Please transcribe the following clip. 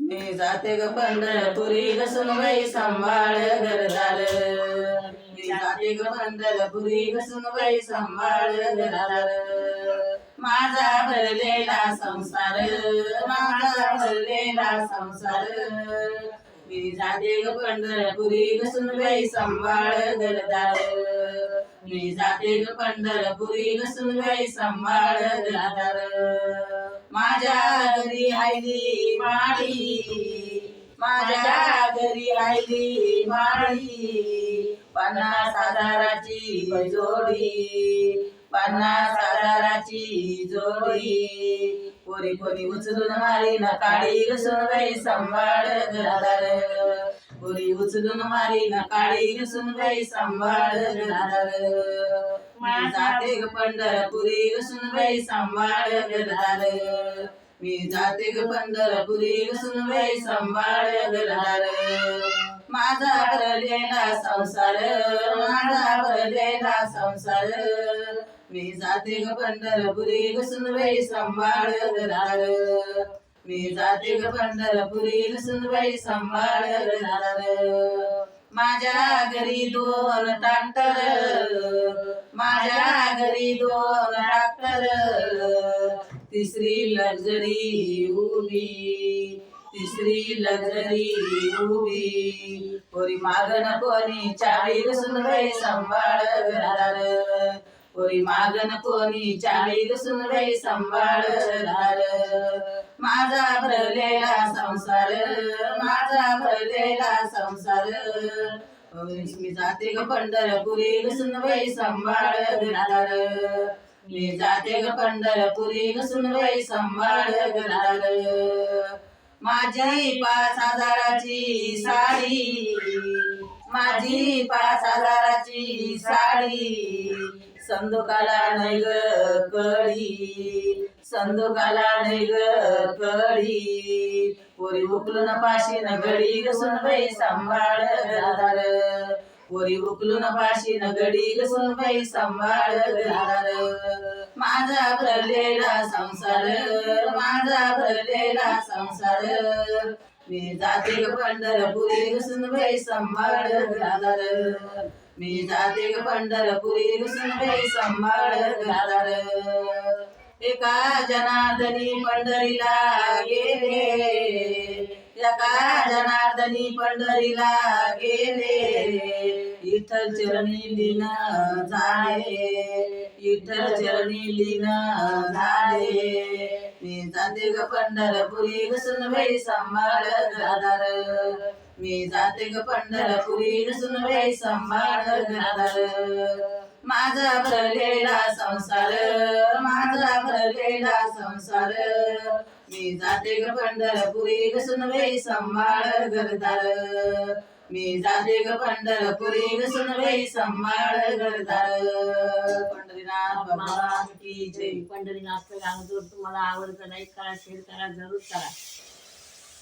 मी जाते ग पंढरपुरी ग सुनबाई सांभाळ घरदार मी जाते ग पंढरपुरी ग सुनबाई सांभाळ घरदार माझा भरलेला संसार माझा भरलेला संसार. मी जाते ग पंढरपुरी ग सुनबाई सांभाळ घरदार मी जाते ग पंढरपुरी ग सुनबाई सांभाळ घरदार माझ्या घरी आयली माळी माझ्या घरी आयली माळी पन्नास हजाराची जोडी. पन्नास हजाराची जोडी. कोणी कोणी उचलून मारी ना काळी घसून बाई सांभाळ घरादार पुरी उचलून मारी ना काळी घसून बाई सांभाळ घरादार मी जाते ग पंढरपुरी घसून बाई सांभाळ घरादार मी जाते ग पंढरपुरी घसून बाई सांभाळ घरादार माझा भरलेला संसार माझा भरलेला संसार. मी जाते ग पंढरपुरी घसून बाई सांभाळ मी जाते ग पंढरपुरी सुनबाई बाई सांभाळ माझ्या घरी दोन डॉक्टर माझ्या घरी दोन डॉक्टर तिसरी लक्झरी उभी तिसरी लक्झरी उभी. पोरी मागण कोणी चाळी सुनबाई बाई सांभाळ पोरी मागण कोणी चाळी घसून बाई सांभाळ घरादार माझा भरलेला संसार माझा भरलेला संसार. मी जाते ग पंढरपुरी घसून बाई सांभाळ घरादार मी जाते ग पंढरपुरी घसून बाई सांभाळ घरादार माझी पाच हजाराची साडी माझी पाच हजाराची साडी. संदुकाला नाही ग कडी संदुकाला नाही ग कडी. पोरी उकलून पाशी न गडी घसून बाई सांभाळ घरादार. पोरी उकलून पाशी न गडी घसून बाई सांभाळ घरादार. माझा भरलेला संसार माझा भरलेला संसार. मी जाते ग पंढरपुरी घसून बाई सांभाळ घरादार. मी जाते ग पंढरपुरी घसून सांभाळ घरादार एका जनार्दनी पंढरीला गेले. चरणी पंढरीला गेले? विठ्ठल चरणी लीन झाले. विठ्ठल चरणी लीन झाले. मी जाते ग पंढरपुरी घसून बाई सांभाळ घरादार. मी जाते ग पंढरपुरी घसून बाई सांभाळ घरादार. माझा भरलेला संसार माझा भरलेला संसार. मी जाते ग पंढरपुरी ग सुनवे सांभाळ घरदार. मी जाते ग पंढरपुरी ग सुनवे सांभाळ घरदार. पंढरीनाथ भगवान की जय. पंढरीनाथ गाणं जर तुम्हाला आवडतं लाईक करा शेअर करा जरूर करा.